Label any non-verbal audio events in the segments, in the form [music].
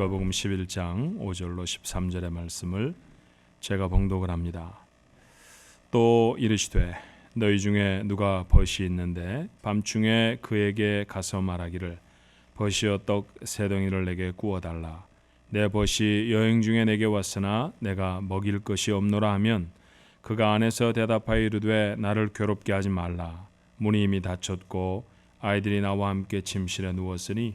누가복음 11장 5절로 13절의 말씀을 제가 봉독을 합니다. 또 이르시되 너희 중에 누가 벗이 있는데 밤중에 그에게 가서 말하기를 벗이여 떡 세 덩이를 내게 구워 달라 내 벗이 여행 중에 내게 왔으나 내가 먹일 것이 없노라 하면 그가 안에서 대답하여 이르되 나를 괴롭게 하지 말라 문이 이미 닫혔고 아이들이 나와 함께 침실에 누웠으니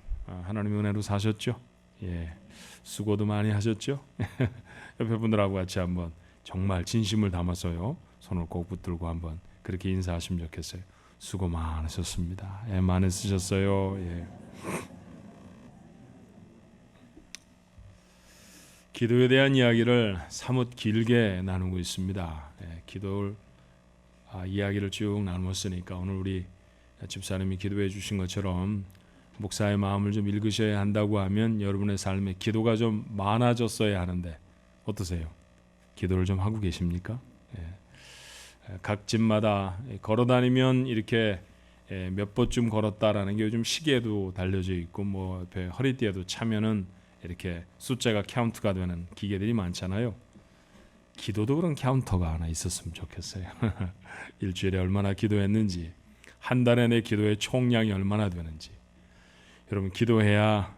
하나님의 은혜로 사셨죠? 예, 수고도 많이 하셨죠? [laughs] 옆에 분들하고 같이 한번 정말 진심을 담아서요 손을 꼭 붙들고 한번 그렇게 인사하시면 좋겠어요. 수고 많으셨습니다. 예, 많이 쓰셨어요. 예. 기도에 대한 이야기를 사뭇 길게 나누고 있습니다. 예, 기도를 아, 이야기를 쭉 나누었으니까 오늘 우리 집사님이 기도해 주신 것처럼 목사의 마음을 좀 읽으셔야 한다고 하면 여러분의 삶에 기도가 좀 많아졌어야 하는데 어떠세요? 기도를 좀 하고 계십니까? 예. 각 집마다 걸어 다니면 이렇게 예, 몇 번쯤 걸었다라는 게 요즘 시계에도 달려져 있고 뭐 옆에 허리띠에도 차면은 이렇게 숫자가 카운트가 되는 기계들이 많잖아요. 기도도 그런 카운터가 하나 있었으면 좋겠어요. [laughs] 일주일에 얼마나 기도했는지, 한 달에 내 기도의 총량이 얼마나 되는지. 여러분 기도해야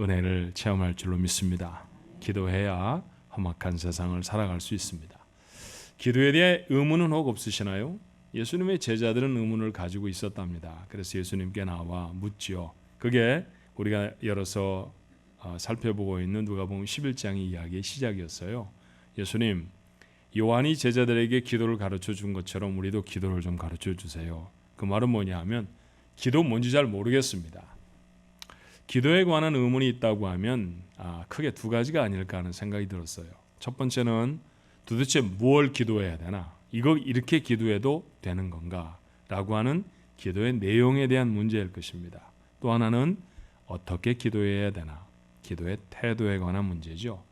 은혜를 체험할 줄로 믿습니다. 기도해야 험악한 세상을 살아갈 수 있습니다. 기도에 대해 의문은 혹 없으시나요? 예수님의 제자들은 의문을 가지고 있었답니다. 그래서 예수님께 나와 묻지요. 그게 우리가 열어서 어, 살펴보고 있는 누가복음 11장의 이야기의 시작이었어요. 예수님, 요한이 제자들에게 기도를 가르쳐 준 것처럼 우리도 기도를 좀 가르쳐 주세요. 그 말은 뭐냐 하면 기도 뭔지 잘 모르겠습니다. 기도에 관한 의문이 있다고 하면 아, 크게 두 가지가 아닐까 하는 생각이 들었어요. 첫 번째는 도대체 무엇 기도해야 되나? 이거 이렇게 기도해도 되는 건가? 라고 하는 기도의 내용에 대한 문제일 것입니다. 또 하나는 어떻게 기도해야 되나? 기도의 태도에 관한 문제죠.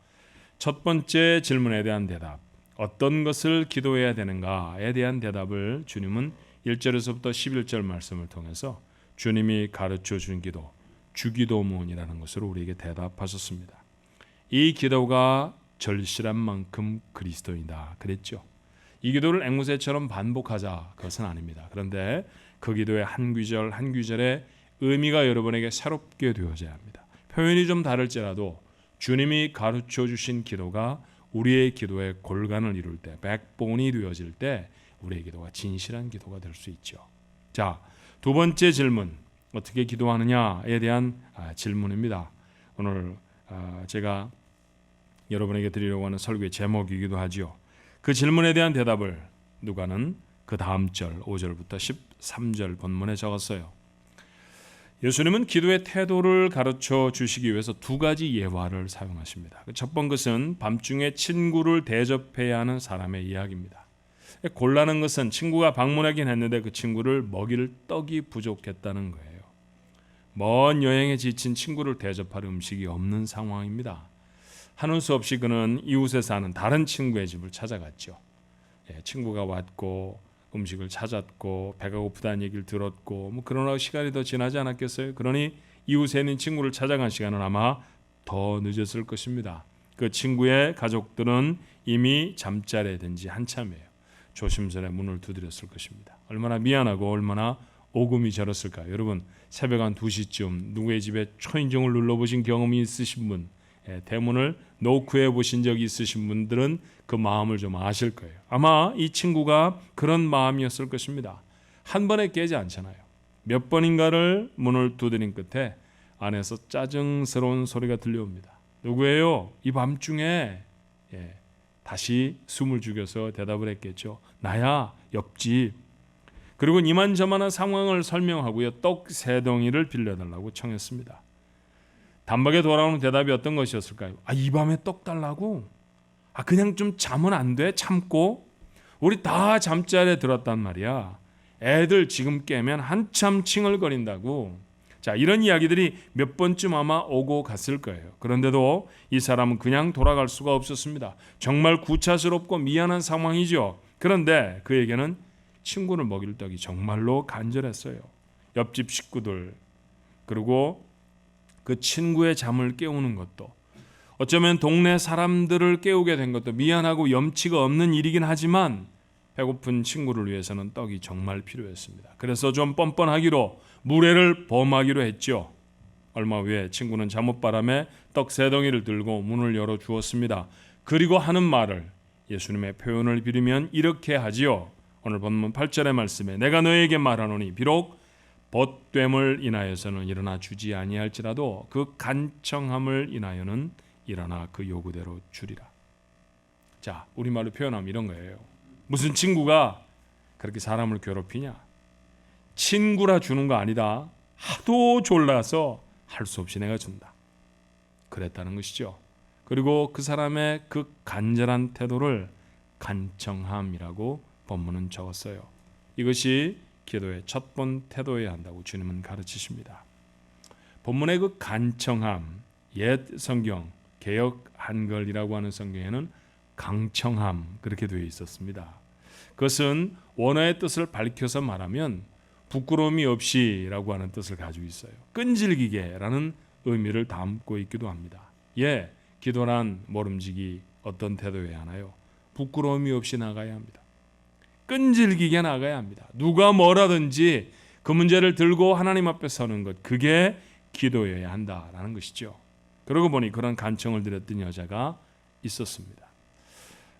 첫 번째 질문에 대한 대답, 어떤 것을 기도해야 되는가에 대한 대답을 주님은 1절에서부터 11절 말씀을 통해서 주님이 가르쳐 준 기도, 주기도문이라는 것으로 우리에게 대답하셨습니다. 이 기도가 절실한 만큼 그리스도이다 그랬죠. 이 기도를 앵무새처럼 반복하자 그것은 아닙니다. 그런데 그 기도의 한 구절 한 구절의 의미가 여러분에게 새롭게 되어져야 합니다. 표현이 좀 다를지라도 주님이 가르쳐 주신 기도가 우리의 기도의 골간을 이룰 때, 백본이 되어질 때 우리의 기도가 진실한 기도가 될 수 있죠. 자, 두 번째 질문 어떻게 기도하느냐에 대한 아, 질문입니다. 오늘 아, 제가 여러분에게 드리려고 하는 설교의 제목이기도 하지요. 그 질문에 대한 대답을 누가는 그 다음 절 5절부터 13절 본문에 적었어요. 예수님은 기도의 태도를 가르쳐 주시기 위해서 두 가지 예화를 사용하십니다. 그첫 번 것은 밤중에 친구를 대접해야 하는 사람의 이야기입니다. 곤란한 것은 친구가 방문하긴 했는데 그 친구를 먹일 떡이 부족했다는 거예요. 먼 여행에 지친 친구를 대접할 음식이 없는 상황입니다. 하는 수 없이 그는 이웃에 사는 다른 친구의 집을 찾아갔죠. 예, 친구가 왔고 음식을 찾았고 배가 고프다는 얘기를 들었고 뭐 그러나 시간이 더 지나지 않았겠어요. 그러니 이웃에 있는 친구를 찾아간 시간은 아마 더 늦었을 것입니다. 그 친구의 가족들은 이미 잠자리에 든지 한참이에요. 조심스레 문을 두드렸을 것입니다. 얼마나 미안하고 얼마나 오금이 저렸을까. 여러분 새벽 한 2시쯤 누구의 집에 초인종을 눌러보신 경험이 있으신 분 예, 대문을 노크 해 보신 적이 있으신 분들은 그 마음을 좀 아실 거예요. 아마 이 친구가 그런 마음이었을 것입니다. 한 번에 깨지 않잖아요. 몇 번인가를 문을 두드린 끝에 안에서 짜증스러운 소리가 들려옵니다. 누구예요? 이 밤중에 예, 다시 숨을 죽여서 대답을 했겠죠. 나야 옆집. 그리고 이만저만한 상황을 설명하고요. 떡 세 덩이를 빌려달라고 청했습니다. 단박에 돌아오는 대답이 어떤 것이었을까요? 아, 이 밤에 떡 달라고? 아, 그냥 좀 자면 안 돼? 참고? 우리 다 잠자리에 들었단 말이야. 애들 지금 깨면 한참 칭얼거린다고. 자, 이런 이야기들이 몇 번쯤 아마 오고 갔을 거예요. 그런데도 이 사람은 그냥 돌아갈 수가 없었습니다. 정말 구차스럽고 미안한 상황이죠. 그런데 그에게는 친구를 먹일 떡이 정말로 간절했어요. 옆집 식구들 그리고 그 친구의 잠을 깨우는 것도 어쩌면 동네 사람들을 깨우게 된 것도 미안하고 염치가 없는 일이긴 하지만 배고픈 친구를 위해서는 떡이 정말 필요했습니다. 그래서 좀 뻔뻔하기로 무례를 범하기로 했죠. 얼마 후에 친구는 잠옷바람에 떡 세 덩이를 들고 문을 열어 주었습니다. 그리고 하는 말을 예수님의 표현을 빌으면 이렇게 하지요. 오늘 본문 8절의 말씀에 내가 너에게 말하노니 비록 벗됨을 인하여서는 일어나 주지 아니할지라도 그 간청함을 인하여는 일어나 그 요구대로 주리라. 자, 우리말로 표현하면 이런 거예요. 무슨 친구가 그렇게 사람을 괴롭히냐? 친구라 주는 거 아니다. 하도 졸라서 할 수 없이 내가 준다. 그랬다는 것이죠. 그리고 그 사람의 그 간절한 태도를 간청함이라고 본문은 적었어요. 이것이 기도의 첫번 태도여야 한다고 주님은 가르치십니다. 본문의 그 간청함, 옛 성경 개역 한글이라고 하는 성경에는 강청함 그렇게 되어 있었습니다. 그것은 원어의 뜻을 밝혀서 말하면 부끄러움이 없이라고 하는 뜻을 가지고 있어요. 끈질기게라는 의미를 담고 있기도 합니다. 예, 기도란 모름지기 어떤 태도여야 하나요? 부끄러움이 없이 나가야 합니다. 끈질기게 나가야 합니다. 누가 뭐라든지 그 문제를 들고 하나님 앞에 서는 것 그게 기도여야 한다라는 것이죠. 그러고 보니 그런 간청을 드렸던 여자가 있었습니다.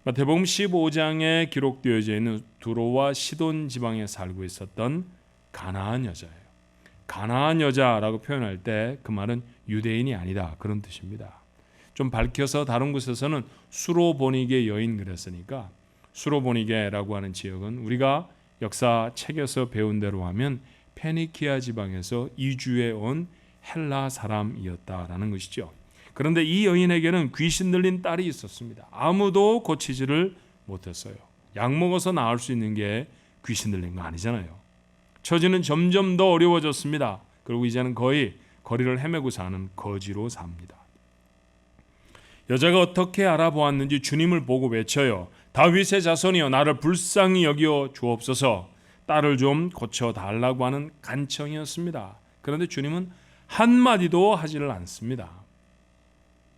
마태복음 15장에 기록되어져 있는 두로와 시돈 지방에 살고 있었던 가나안 여자예요. 가나안 여자라고 표현할 때 그 말은 유대인이 아니다 그런 뜻입니다. 좀 밝혀서 다른 곳에서는 수로보니게 여인 그랬으니까 수로보니게라고 하는 지역은 우리가 역사 책에서 배운 대로 하면 페니키아 지방에서 이주해 온 헬라 사람이었다라는 것이죠. 그런데 이 여인에게는 귀신 들린 딸이 있었습니다. 아무도 고치지를 못했어요. 약 먹어서 나을 수 있는 게 귀신 들린 거 아니잖아요. 처지는 점점 더 어려워졌습니다. 그리고 이제는 거의 거리를 헤매고 사는 거지로 삽니다. 여자가 어떻게 알아보았는지 주님을 보고 외쳐요. 다윗의 자손이여 나를 불쌍히 여기어 주옵소서. 딸을 좀 고쳐 달라고 하는 간청이었습니다. 그런데 주님은 한 마디도 하지를 않습니다.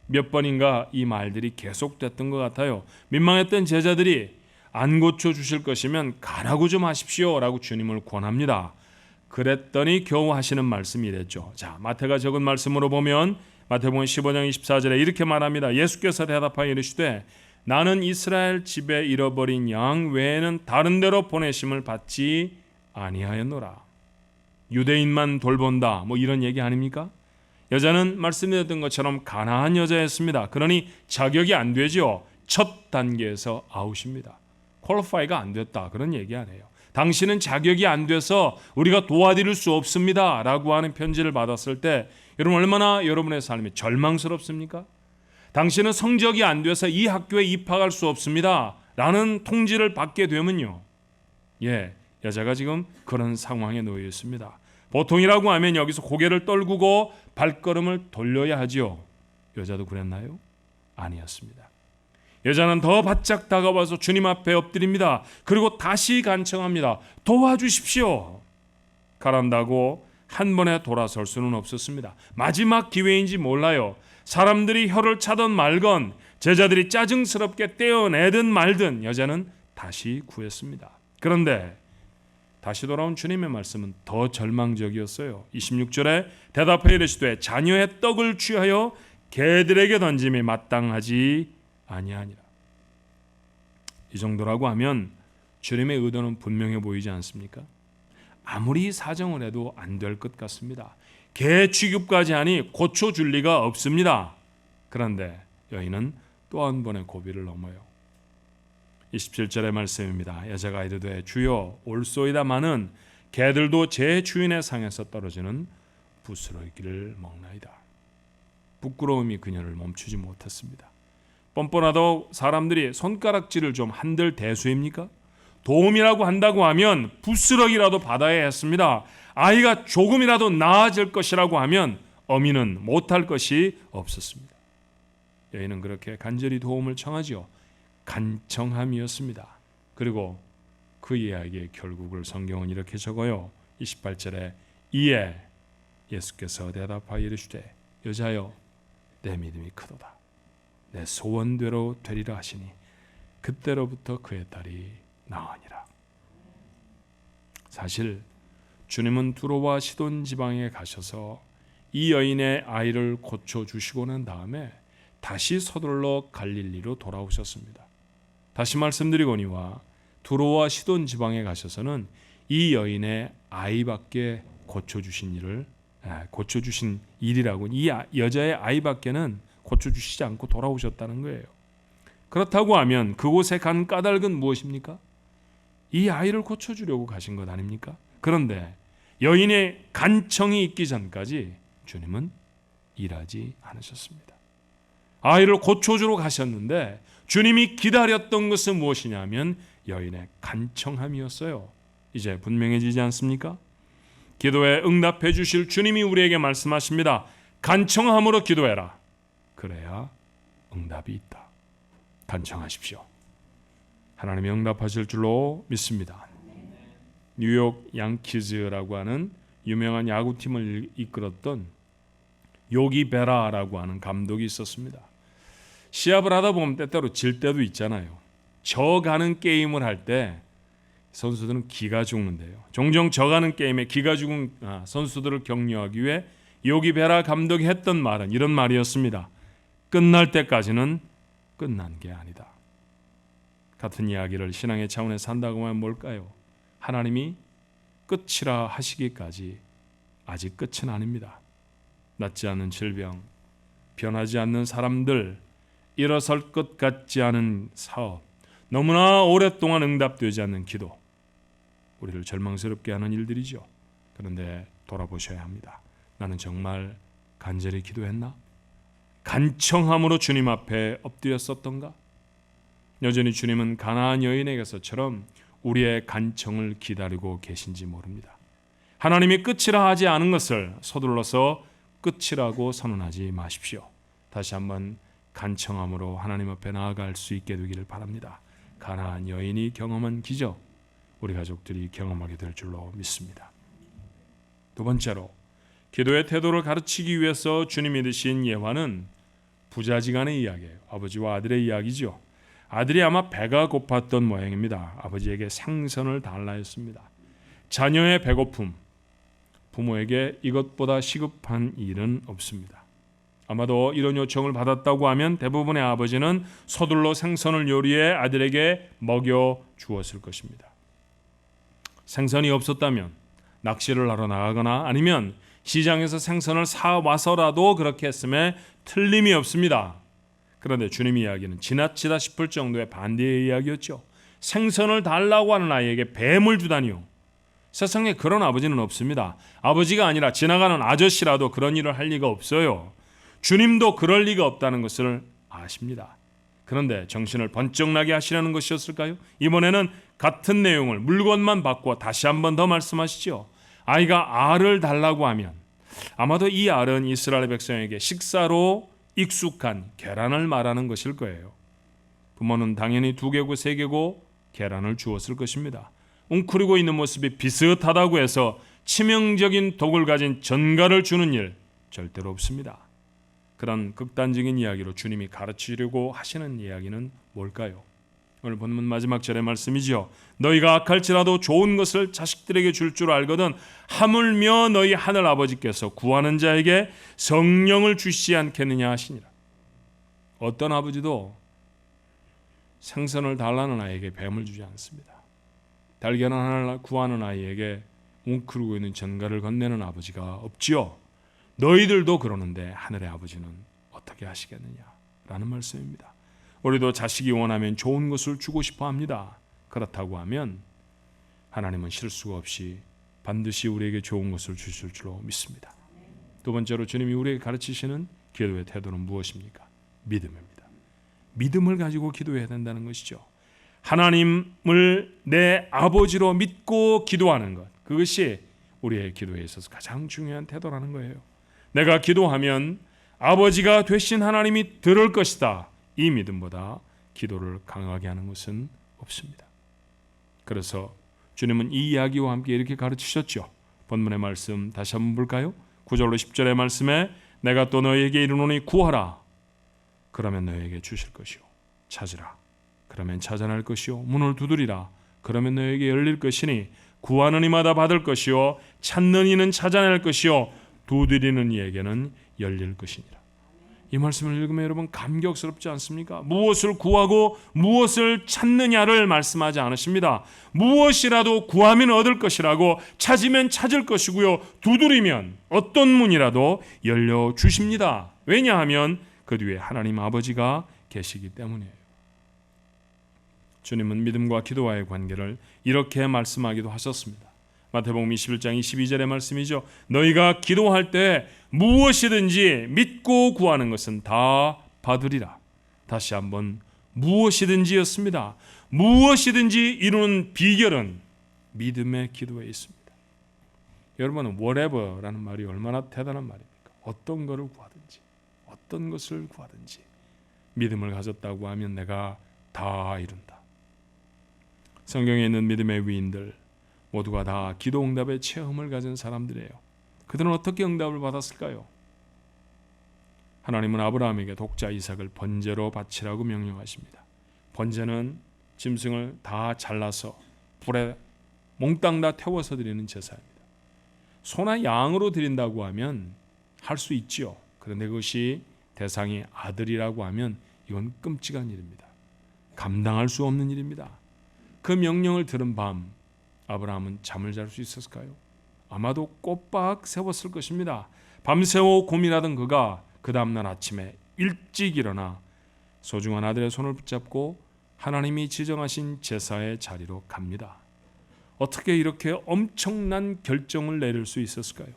몇 번인가 이 말들이 계속됐던 것 같아요. 민망했던 제자들이 안 고쳐 주실 것이면 가라고 좀 하십시오라고 주님을 권합니다. 그랬더니 겨우 하시는 말씀이 이랬죠. 자, 마태가 적은 말씀으로 보면 마태복음 15장 24절에 이렇게 말합니다. 예수께서 대답하여 이르시되 나는 이스라엘 집에 잃어버린 양 외에는 다른 데로 보내심을 받지 아니하였노라. 유대인만 돌본다. 뭐 이런 얘기 아닙니까? 여자는 말씀드렸던 것처럼 가나한 여자였습니다. 그러니 자격이 안 되죠. 첫 단계에서 아웃입니다. 퀄리파이가 안 됐다. 그런 얘기 아니에요. 당신은 자격이 안 돼서 우리가 도와드릴 수 없습니다. 라고 하는 편지를 받았을 때 여러분 얼마나 여러분의 삶이 절망스럽습니까? 당신은 성적이 안 돼서 이 학교에 입학할 수 없습니다. 라는 통지를 받게 되면요. 예, 여자가 지금 그런 상황에 놓여 있습니다. 보통이라고 하면 여기서 고개를 떨구고 발걸음을 돌려야 하지요. 여자도 그랬나요? 아니었습니다. 여자는 더 바짝 다가와서 주님 앞에 엎드립니다. 그리고 다시 간청합니다. 도와주십시오. 가란다고 한 번에 돌아설 수는 없었습니다. 마지막 기회인지 몰라요. 사람들이 혀를 차던 말건 제자들이 짜증스럽게 떼어내든 말든 여자는 다시 구했습니다. 그런데 다시 돌아온 주님의 말씀은 더 절망적이었어요. 26절에 대답하여 이르시되 자녀의 떡을 취하여 개들에게 던짐이 마땅하지 아니하니라. 이 정도라고 하면 주님의 의도는 분명해 보이지 않습니까? 아무리 사정을 해도 안 될 것 같습니다. 개 취급까지 하니 고쳐 줄 리가 없습니다. 그런데 여인은 또 한 번의 고비를 넘어요. 27절의 말씀입니다. 여자가 이르되 주여 올소이다마는 개들도 제 주인의 상에서 떨어지는 부스러기를 먹나이다. 부끄러움이 그녀를 멈추지 못했습니다. 뻔뻔하다고 사람들이 손가락질을 좀 한들 대수입니까? 도움이라고 한다고 하면 부스러기라도 받아야 했습니다. 아이가 조금이라도 나아질 것이라고 하면 어미는 못할 것이 없었습니다. 여인은 그렇게 간절히 도움을 청하지요. 간청함이었습니다. 그리고 그 이야기의 결국을 성경은 이렇게 적어요. 28절에 이에 예수께서 대답하여 이르시되 여자여 내 믿음이 크도다. 내 소원대로 되리라 하시니 그때로부터 그의 딸이 나으니라. 사실 주님은 두로와 시돈 지방에 가셔서 이 여인의 아이를 고쳐 주시고 난 다음에 다시 서둘러 갈릴리로 돌아오셨습니다. 다시 말씀드리거니와 두로와 시돈 지방에 가셔서는 이 여인의 아이밖에 고쳐 주신 일을 고쳐 주신 일이라고 이 아- 여자의 아이밖에는 고쳐 주시지 않고 돌아오셨다는 거예요. 그렇다고 하면 그곳에 간 까닭은 무엇입니까? 이 아이를 고쳐 주려고 가신 것 아닙니까? 그런데 여인의 간청이 있기 전까지 주님은 일하지 않으셨습니다. 아이를 고쳐주러 가셨는데 주님이 기다렸던 것은 무엇이냐면 여인의 간청함이었어요. 이제 분명해지지 않습니까? 기도에 응답해 주실 주님이 우리에게 말씀하십니다. 간청함으로 기도해라. 그래야 응답이 있다. 간청하십시오. 하나님이 응답하실 줄로 믿습니다. 뉴욕 양키즈라고 하는 유명한 야구팀을 이끌었던 요기 베라라고 하는 감독이 있었습니다. 시합을 하다 보면 때때로 질 때도 있잖아요. 져가는 게임을 할 때 선수들은 기가 죽는데요. 종종 져가는 게임에 기가 죽은 아, 선수들을 격려하기 위해 요기 베라 감독이 했던 말은 이런 말이었습니다. 끝날 때까지는 끝난 게 아니다. 같은 이야기를 신앙의 차원에서 한다고 하면 뭘까요? 하나님이 끝이라 하시기까지 아직 끝은 아닙니다. 낫지 않는 질병, 변하지 않는 사람들, 일어설 것 같지 않은 사업, 너무나 오랫동안 응답되지 않는 기도, 우리를 절망스럽게 하는 일들이죠. 그런데 돌아보셔야 합니다. 나는 정말 간절히 기도했나? 간청함으로 주님 앞에 엎드렸었던가? 여전히 주님은 가나안 여인에게서처럼 우리의 간청을 기다리고 계신지 모릅니다. 하나님이 끝이라 하지 않은 것을 서둘러서 끝이라고 선언하지 마십시오. 다시 한번 간청함으로 하나님 앞에 나아갈 수 있게 되기를 바랍니다. 가나안 여인이 경험한 기적 우리 가족들이 경험하게 될 줄로 믿습니다. 두 번째로 기도의 태도를 가르치기 위해서 주님이 드신 예화는 부자지간의 이야기예요. 아버지와 아들의 이야기죠. 아들이 아마 배가 고팠던 모양입니다. 아버지에게 생선을 달라 했습니다. 자녀의 배고픔, 부모에게 이것보다 시급한 일은 없습니다. 아마도 이런 요청을 받았다고 하면 대부분의 아버지는 서둘러 생선을 요리해 아들에게 먹여 주었을 것입니다. 생선이 없었다면 낚시를 하러 나가거나 아니면 시장에서 생선을 사 와서라도 그렇게 했음에 틀림이 없습니다. 그런데 주님 이야기는 지나치다 싶을 정도의 반대의 이야기였죠. 생선을 달라고 하는 아이에게 뱀을 주다니요. 세상에 그런 아버지는 없습니다. 아버지가 아니라 지나가는 아저씨라도 그런 일을 할 리가 없어요. 주님도 그럴 리가 없다는 것을 아십니다. 그런데 정신을 번쩍 나게 하시려는 것이었을까요? 이번에는 같은 내용을 물건만 바꾸어 다시 한 번 더 말씀하시죠. 아이가 알을 달라고 하면 아마도 이 알은 이스라엘 백성에게 식사로 익숙한 계란을 말하는 것일 거예요. 부모는 당연히 두 개고 세 개고 계란을 주었을 것입니다. 웅크리고 있는 모습이 비슷하다고 해서 치명적인 독을 가진 전갈을 주는 일 절대로 없습니다. 그런 극단적인 이야기로 주님이 가르치려고 하시는 이야기는 뭘까요? 오늘 본문 마지막 절의 말씀이죠. 너희가 악할지라도 좋은 것을 자식들에게 줄줄 알거든 하물며 너희 하늘 아버지께서 구하는 자에게 성령을 주시지 않겠느냐 하시니라. 어떤 아버지도 생선을 달라는 아이에게 뱀을 주지 않습니다. 달걀 하나를 구하는 아이에게 웅크르고 있는 전갈을 건네는 아버지가 없지요. 너희들도 그러는데 하늘의 아버지는 어떻게 하시겠느냐라는 말씀입니다. 우리도 자식이 원하면 좋은 것을 주고 싶어 합니다. 그렇다고 하면 하나님은 실수가 없이 반드시 우리에게 좋은 것을 주실 줄로 믿습니다. 두 번째로 주님이 우리에게 가르치시는 기도의 태도는 무엇입니까? 믿음입니다. 믿음을 가지고 기도해야 된다는 것이죠. 하나님을 내 아버지로 믿고 기도하는 것. 그것이 우리의 기도에 있어서 가장 중요한 태도라는 거예요. 내가 기도하면 아버지가 되신 하나님이 들을 것이다. 이 믿음보다 기도를 강하게 하는 것은 없습니다. 그래서 주님은 이 이야기와 함께 이렇게 가르치셨죠. 본문의 말씀 다시 한번 볼까요? 9절로 10절의 말씀에 내가 또 너희에게 이르노니 구하라. 그러면 너희에게 주실 것이요. 찾으라. 그러면 찾아낼 것이요. 문을 두드리라. 그러면 너희에게 열릴 것이니 구하는 이마다 받을 것이요. 찾는 이는 찾아낼 것이요. 두드리는 이에게는 열릴 것이니라. 이 말씀을 읽으면 여러분 감격스럽지 않습니까? 무엇을 구하고 무엇을 찾느냐를 말씀하지 않으십니다. 무엇이라도 구하면 얻을 것이라고 찾으면 찾을 것이고요. 두드리면 어떤 문이라도 열려 주십니다. 왜냐하면 그 뒤에 하나님 아버지가 계시기 때문이에요. 주님은 믿음과 기도와의 관계를 이렇게 말씀하기도 하셨습니다. 마태복음 21장 22절의 말씀이죠. 너희가 기도할 때 무엇이든지 믿고 구하는 것은 다 받으리라. 다시 한번 무엇이든지였습니다. 무엇이든지 이루는 비결은 믿음의 기도에 있습니다. 여러분은 whatever라는 말이 얼마나 대단한 말입니까? 어떤 것을 구하든지 어떤 것을 구하든지 믿음을 가졌다고 하면 내가 다 이룬다. 성경에 있는 믿음의 위인들 모두가 다 기도 응답의 체험을 가진 사람들이에요. 그들은 어떻게 응답을 받았을까요? 하나님은 아브라함에게 독자 이삭을 번제로 바치라고 명령하십니다. 번제는 짐승을 다 잘라서 불에 몽땅 다 태워서 드리는 제사입니다. 소나 양으로 드린다고 하면 할 수 있지요. 그런데 그것이 대상이 아들이라고 하면 이건 끔찍한 일입니다. 감당할 수 없는 일입니다. 그 명령을 들은 밤 아브라함은 잠을 잘 수 있었을까요? 아마도 꼬박 세웠을 것입니다. 밤새워 고민하던 그가 그 다음날 아침에 일찍 일어나 소중한 아들의 손을 붙잡고 하나님이 지정하신 제사의 자리로 갑니다. 어떻게 이렇게 엄청난 결정을 내릴 수 있었을까요?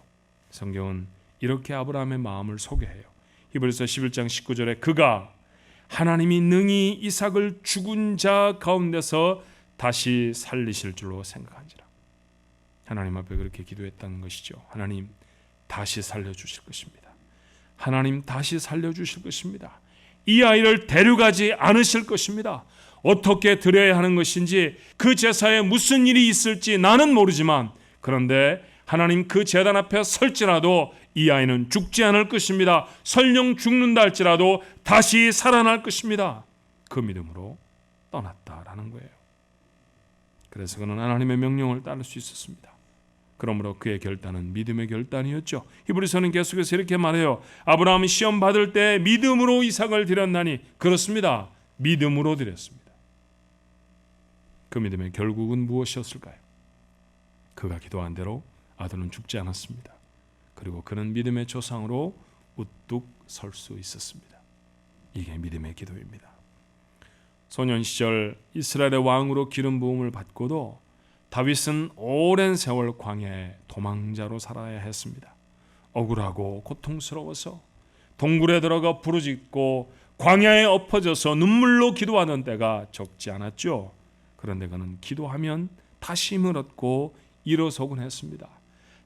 성경은 이렇게 아브라함의 마음을 소개해요. 히브리서 11장 19절에 그가 하나님이 능히 이삭을 죽은 자 가운데서 다시 살리실 줄로 생각한지라. 하나님 앞에 그렇게 기도했다는 것이죠. 하나님 다시 살려 주실 것입니다. 하나님 다시 살려 주실 것입니다. 이 아이를 데려가지 않으실 것입니다. 어떻게 드려야 하는 것인지 그 제사에 무슨 일이 있을지 나는 모르지만 그런데 하나님 그 제단 앞에 설지라도 이 아이는 죽지 않을 것입니다. 설령 죽는다 할지라도 다시 살아날 것입니다. 그 믿음으로 떠났다라는 거예요. 그래서 그는 하나님의 명령을 따를 수 있었습니다. 그러므로 그의 결단은 믿음의 결단이었죠. 히브리서는 계속해서 이렇게 말해요. 아브라함이 시험 받을 때 믿음으로 이삭을 드렸나니 그렇습니다. 믿음으로 드렸습니다. 그 믿음의 결국은 무엇이었을까요? 그가 기도한 대로 아들은 죽지 않았습니다. 그리고 그는 믿음의 조상으로 우뚝 설 수 있었습니다. 이게 믿음의 기도입니다. 소년 시절 이스라엘의 왕으로 기름 부음을 받고도 다윗은 오랜 세월 광야에 도망자로 살아야 했습니다. 억울하고 고통스러워서 동굴에 들어가 부르짖고 광야에 엎어져서 눈물로 기도하는 때가 적지 않았죠. 그런데 그는 기도하면 다시 힘을 얻고 일어서곤 했습니다.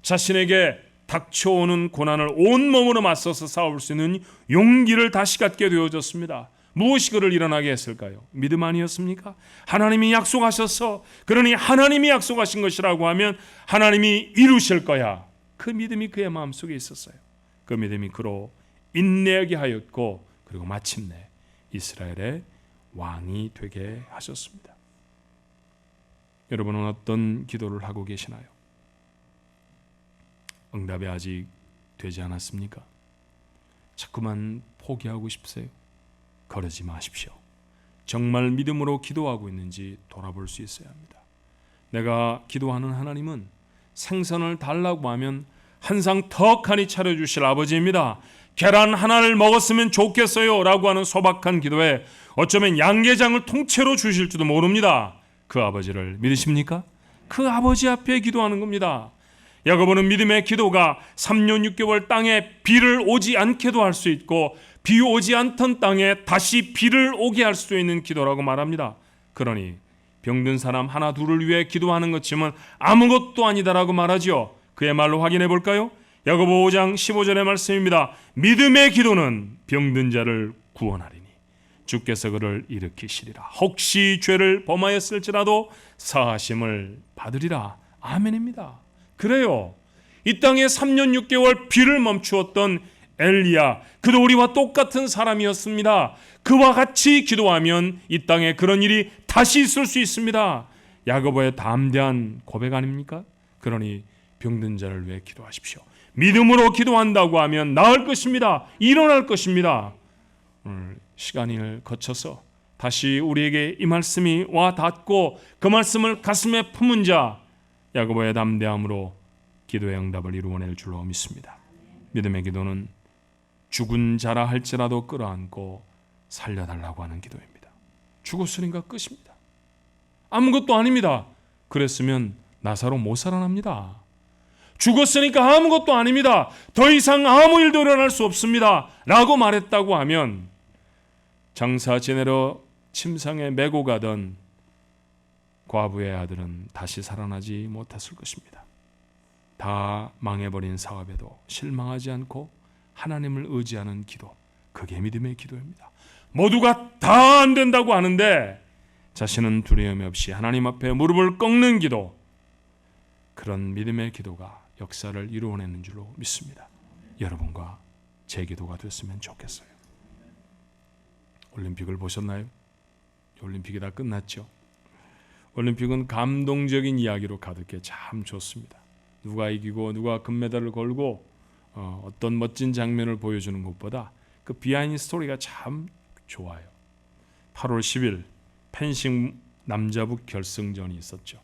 자신에게 닥쳐오는 고난을 온몸으로 맞서서 싸울 수 있는 용기를 다시 갖게 되어졌습니다. 무엇이 그를 일어나게 했을까요? 믿음 아니었습니까? 하나님이 약속하셔서 그러니 하나님이 약속하신 것이라고 하면 하나님이 이루실 거야. 그 믿음이 그의 마음속에 있었어요. 그 믿음이 그로 인내하게 하였고 그리고 마침내 이스라엘의 왕이 되게 하셨습니다. 여러분은 어떤 기도를 하고 계시나요? 응답이 아직 되지 않았습니까? 자꾸만 포기하고 싶으세요? 그러지 마십시오. 정말 믿음으로 기도하고 있는지 돌아볼 수 있어야 합니다. 내가 기도하는 하나님은 생선을 달라고 하면 한상 턱하니 차려주실 아버지입니다. 계란 하나를 먹었으면 좋겠어요 라고 하는 소박한 기도에 어쩌면 양계장을 통째로 주실지도 모릅니다. 그 아버지를 믿으십니까? 그 아버지 앞에 기도하는 겁니다. 야고보는 믿음의 기도가 3년 6개월 땅에 비를 오지 않게도 할 수 있고 비 오지 않던 땅에 다시 비를 오게 할 수 있는 기도라고 말합니다. 그러니 병든 사람 하나 둘을 위해 기도하는 것쯤은 아무것도 아니다라고 말하지요. 그의 말로 확인해 볼까요? 야고보 5장 15절의 말씀입니다. 믿음의 기도는 병든 자를 구원하리니 주께서 그를 일으키시리라. 혹시 죄를 범하였을지라도 사하심을 받으리라. 아멘입니다. 그래요. 이 땅에 3년 6개월 비를 멈추었던 엘리야, 그도 우리와 똑같은 사람이었습니다. 그와 같이 기도하면 이 땅에 그런 일이 다시 있을 수 있습니다. 야고보의 담대한 고백 아닙니까? 그러니 병든 자를 위해 기도하십시오. 믿음으로 기도한다고 하면 나을 것입니다. 일어날 것입니다. 오늘 시간을 거쳐서 다시 우리에게 이 말씀이 와 닿고 그 말씀을 가슴에 품은 자 야고보의 담대함으로 기도의 응답을 이루어낼 줄로 믿습니다. 믿음의 기도는 죽은 자라 할지라도 끌어안고 살려달라고 하는 기도입니다. 죽었으니까 끝입니다. 아무것도 아닙니다. 그랬으면 나사로 못 살아납니다. 죽었으니까 아무것도 아닙니다. 더 이상 아무 일도 일어날 수 없습니다. 라고 말했다고 하면 장사 지내러 침상에 메고 가던 과부의 아들은 다시 살아나지 못했을 것입니다. 다 망해버린 사업에도 실망하지 않고 하나님을 의지하는 기도. 그게 믿음의 기도입니다. 모두가 다 안 된다고 하는데 자신은 두려움 없이 하나님 앞에 무릎을 꺾는 기도. 그런 믿음의 기도가 역사를 이루어내는 줄로 믿습니다. 여러분과 제 기도가 됐으면 좋겠어요. 올림픽을 보셨나요? 올림픽이 다 끝났죠. 올림픽은 감동적인 이야기로 가득해 참 좋습니다. 누가 이기고 누가 금메달을 걸고 어, 어떤 멋진 장면을 보여주는 것보다 그 비하인드 스토리가 참 좋아요. 8월 10일 펜싱 남자부 결승전이 있었죠.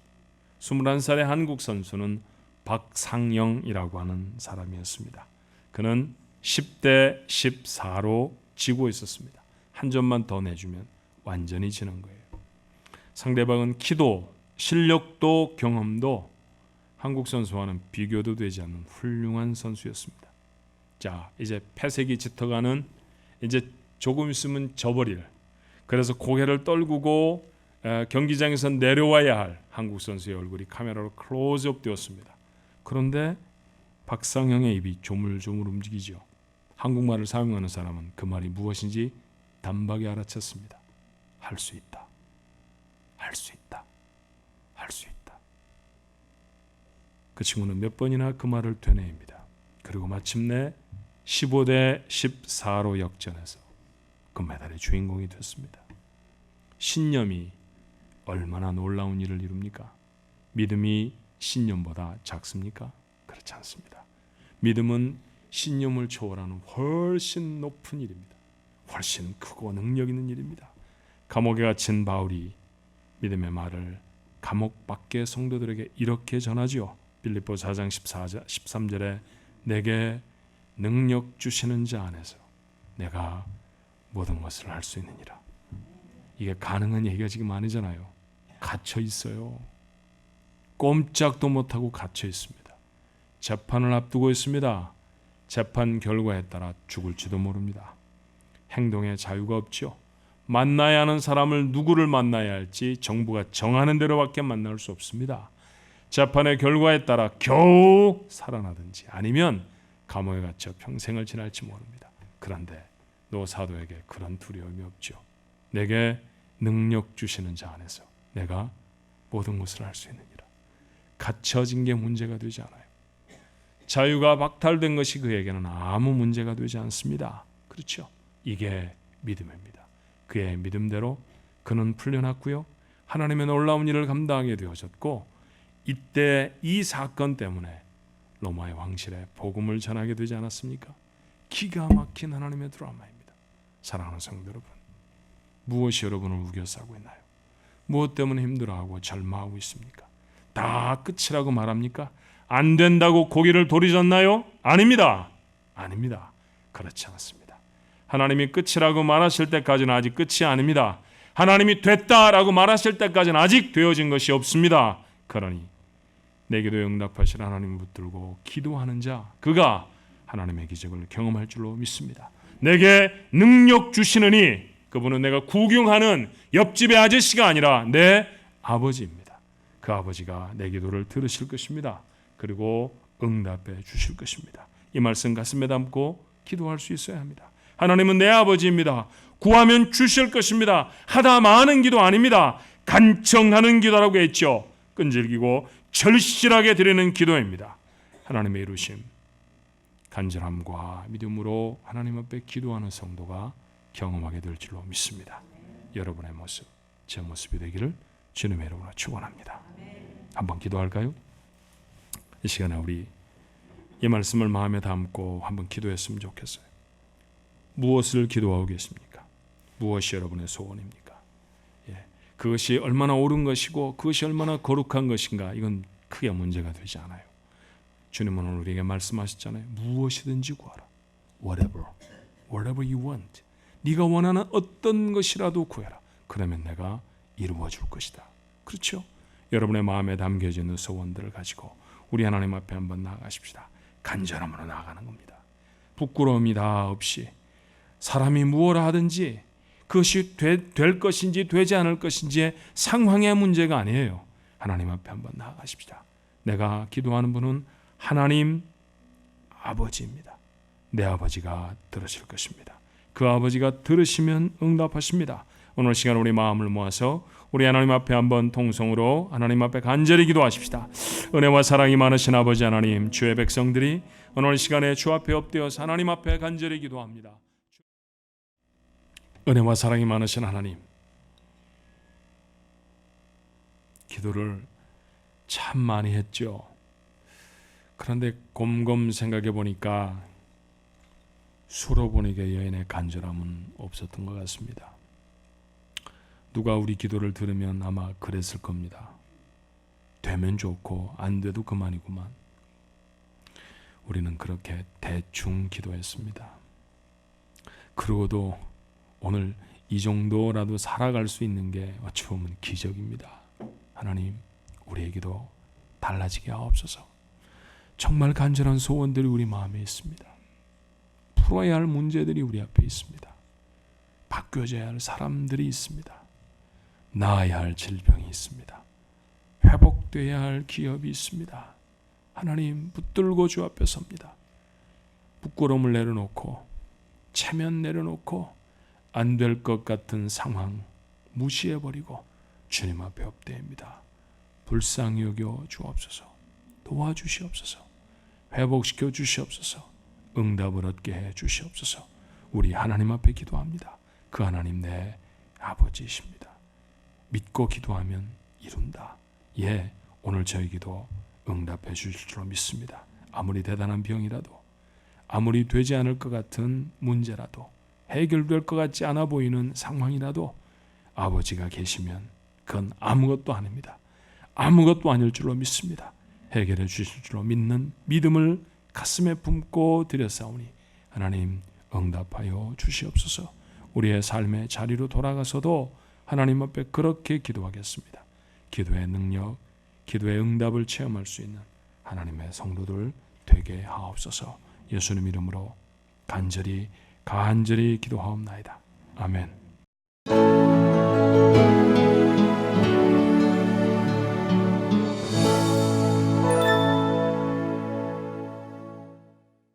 21살의 한국 선수는 박상영이라고 하는 사람이었습니다. 그는 10대 14로 지고 있었습니다. 한 점만 더 내주면 완전히 지는 거예요. 상대방은 키도, 실력도, 경험도 한국 선수와는 비교도 되지 않는 훌륭한 선수였습니다. 자, 이제 패색이 짙어가는 이제 조금 있으면 져버릴. 그래서 고개를 떨구고 경기장에서 내려와야 할 한국 선수의 얼굴이 카메라로 클로즈업 되었습니다. 그런데 박상영의 입이 조물조물 움직이죠. 한국말을 사용하는 사람은 그 말이 무엇인지 단박에 알아챘습니다. 할 수 있다. 할 수 있다. 할 수 있다. 그 친구는 몇 번이나 그 말을 되뇌입니다. 그리고 마침내 15대 14로 역전해서 금메달의 주인공이 됐습니다. 신념이 얼마나 놀라운 일을 이룹니까? 믿음이 신념보다 작습니까? 그렇지 않습니다. 믿음은 신념을 초월하는 훨씬 높은 일입니다. 훨씬 크고 능력 있는 일입니다. 감옥에 갇힌 바울이 믿음의 말을 감옥 밖의 성도들에게 이렇게 전하지요. 빌립보 4장 14절 13절에 내게 능력 주시는 자 안에서 내가 모든 것을 할 수 있느니라. 이게 가능한 얘기가 지금 아니잖아요. 갇혀 있어요. 꼼짝도 못하고 갇혀 있습니다. 재판을 앞두고 있습니다. 재판 결과에 따라 죽을지도 모릅니다. 행동에 자유가 없죠. 만나야 하는 사람을 누구를 만나야 할지 정부가 정하는 대로밖에 만날 수 없습니다. 재판의 결과에 따라 겨우 살아나든지 아니면 감옥에 갇혀 평생을 지날지 모릅니다. 그런데 노 사도에게 그런 두려움이 없죠. 내게 능력 주시는 자 안에서 내가 모든 것을 할 수 있느니라. 갇혀진 게 문제가 되지 않아요. 자유가 박탈된 것이 그에게는 아무 문제가 되지 않습니다. 그렇죠? 이게 믿음입니다. 그의 믿음대로 그는 풀려났고요. 하나님의 놀라운 일을 감당하게 되어졌고 이때 이 사건 때문에 로마의 왕실에 복음을 전하게 되지 않았습니까? 기가 막힌 하나님의 드라마입니다. 사랑하는 성도 여러분, 무엇이 여러분을 우겨싸고 있나요? 무엇 때문에 힘들어하고 절망하고 있습니까? 다 끝이라고 말합니까? 안 된다고 고개를 돌이셨나요? 아닙니다. 아닙니다. 그렇지 않습니다. 하나님이 끝이라고 말하실 때까지는 아직 끝이 아닙니다. 하나님이 됐다라고 말하실 때까지는 아직 되어진 것이 없습니다. 그러니 내 기도에 응답하실 하나님을 붙들고 기도하는 자 그가 하나님의 기적을 경험할 줄로 믿습니다. 내게 능력 주시느니 그분은 내가 구경하는 옆집의 아저씨가 아니라 내 아버지입니다. 그 아버지가 내 기도를 들으실 것입니다. 그리고 응답해 주실 것입니다. 이 말씀 가슴에 담고 기도할 수 있어야 합니다. 하나님은 내 아버지입니다. 구하면 주실 것입니다. 하다 많은 기도 아닙니다. 간청하는 기도라고 했죠. 끈질기고 절실하게 드리는 기도입니다. 하나님의 이루심, 간절함과 믿음으로 하나님 앞에 기도하는 성도가 경험하게 될 줄로 믿습니다. 여러분의 모습, 제 모습이 되기를 주님의 이름으로 축원합니다. 한번 기도할까요? 이 시간에 우리 이 말씀을 마음에 담고 한번 기도했으면 좋겠어요. 무엇을 기도하고 계십니까? 무엇이 여러분의 소원입니까? 예, 그것이 얼마나 옳은 것이고 그것이 얼마나 거룩한 것인가 이건 크게 문제가 되지 않아요. 주님은 오늘 우리에게 말씀하셨잖아요. 무엇이든지 구하라. Whatever, whatever you want. 네가 원하는 어떤 것이라도 구해라. 그러면 내가 이루어 줄 것이다. 그렇죠? 여러분의 마음에 담겨져 있는 소원들을 가지고 우리 하나님 앞에 한번 나아가십시다. 간절함으로 나아가는 겁니다. 부끄러움이 다 없이 사람이 무엇을 하든지 그것이 되, 될 것인지 되지 않을 것인지 상황의 문제가 아니에요. 하나님 앞에 한번 나아가십시다. 내가 기도하는 분은 하나님 아버지입니다. 내 아버지가 들으실 것입니다. 그 아버지가 들으시면 응답하십니다. 오늘 시간 우리 마음을 모아서 우리 하나님 앞에 한번 통성으로 하나님 앞에 간절히 기도하십시다. 은혜와 사랑이 많으신 아버지 하나님, 주의 백성들이 오늘 시간에 주 앞에 엎드려서 하나님 앞에 간절히 기도합니다. 은혜와 사랑이 많으신 하나님, 기도를 참 많이 했죠. 그런데 곰곰 생각해 보니까 수로 보내게 여인의 간절함은 없었던 것 같습니다. 누가 우리 기도를 들으면 아마 그랬을 겁니다. 되면 좋고 안 돼도 그만이구만. 우리는 그렇게 대충 기도했습니다. 그러고도 오늘 이 정도라도 살아갈 수 있는 게 어찌 보면 기적입니다. 하나님, 우리의 기도 달라지게 하옵소서. 정말 간절한 소원들이 우리 마음에 있습니다. 풀어야 할 문제들이 우리 앞에 있습니다. 바뀌어져야 할 사람들이 있습니다. 나아야 할 질병이 있습니다. 회복돼야 할 기업이 있습니다. 하나님 붙들고 주 앞에 섭니다. 부끄러움을 내려놓고 체면 내려놓고 안 될 것 같은 상황 무시해 버리고 주님 앞에 엎드립니다. 불쌍히 여겨 주옵소서. 도와주시옵소서. 회복시켜 주시옵소서. 응답을 얻게 해 주시옵소서. 우리 하나님 앞에 기도합니다. 그 하나님 내 아버지이십니다. 믿고 기도하면 이룬다. 예, 오늘 저희 기도 응답해 주실 줄로 믿습니다. 아무리 대단한 병이라도 아무리 되지 않을 것 같은 문제라도 해결될 것 같지 않아 보이는 상황이라도 아버지가 계시면 그건 아무것도 아닙니다. 아무것도 아닐 줄로 믿습니다. 해결해 주실 줄로 믿는 믿음을 가슴에 품고 드렸사오니 하나님 응답하여 주시옵소서. 우리의 삶의 자리로 돌아가서도 하나님 앞에 그렇게 기도하겠습니다. 기도의 능력, 기도의 응답을 체험할 수 있는 하나님의 성도들 되게 하옵소서. 예수님 이름으로 간절히 간절히 기도하옵나이다. 아멘.